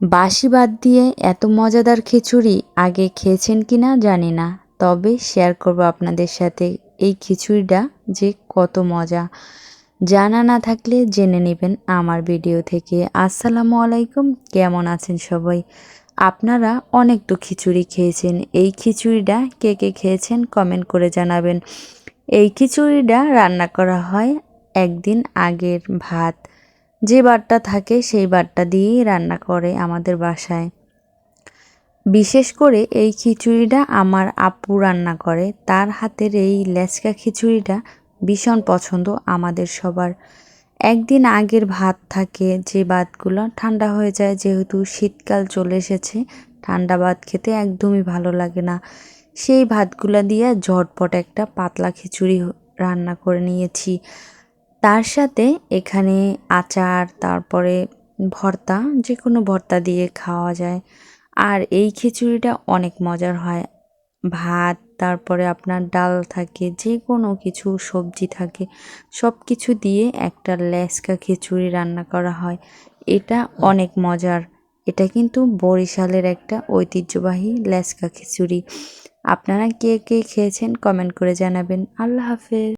বাসি বাদ দিয়ে এত মজাদার খিচুড়ি আগে খেয়েছেন কি না জানি না, তবে শেয়ার করব আপনাদের সাথে এই খিচুড়িটা যে কত মজা। জানা না থাকলে জেনে নেবেন আমার ভিডিও থেকে। আসসালামু আলাইকুম, কেমন আছেন সবাই? আপনারা অনেক তো খিচুড়ি খেয়েছেন, এই খিচুড়িটা কে কে খেয়েছেন কমেন্ট করে জানাবেন। এই খিচুড়িটা রান্না করা হয় একদিন আগের ভাত। যে বারটা থাকে সেই বারটা দিয়েই রান্না করে আমাদের বাসায়। বিশেষ করে এই খিচুড়িটা আমার আপু রান্না করে। তার হাতের এই লেচকা খিচুড়িটা ভীষণ পছন্দ আমাদের সবার। একদিন আগের ভাত থাকে, যে ভাতগুলো ঠান্ডা হয়ে যায়, যেহেতু শীতকাল চলে এসেছে, ঠান্ডা ভাত খেতে একদমই ভালো লাগে না। সেই ভাতগুলো দিয়ে ঝটপট একটা পাতলা খিচুড়ি রান্না করে নিয়েছি। তার সাথে এখানে আচার, তারপরে ভর্তা যে কোনো ভর্তা দিয়ে খাওয়া যায়। আর এই খিচুড়িটা অনেক মজার হয়। ভাত, তারপরে আপনার ডাল থাকে যে কোনো কিছু, সবজি থাকে সব কিছু দিয়ে একটা লেসকা খিচুড়ি রান্না করা হয়। এটা অনেক মজার। এটা কিন্তু বরিশালের একটা ঐতিহ্যবাহী লেসকা খিচুড়ি। আপনারা কে কে খেয়েছেন কমেন্ট করে জানাবেন। আল্লাহ হাফেজ।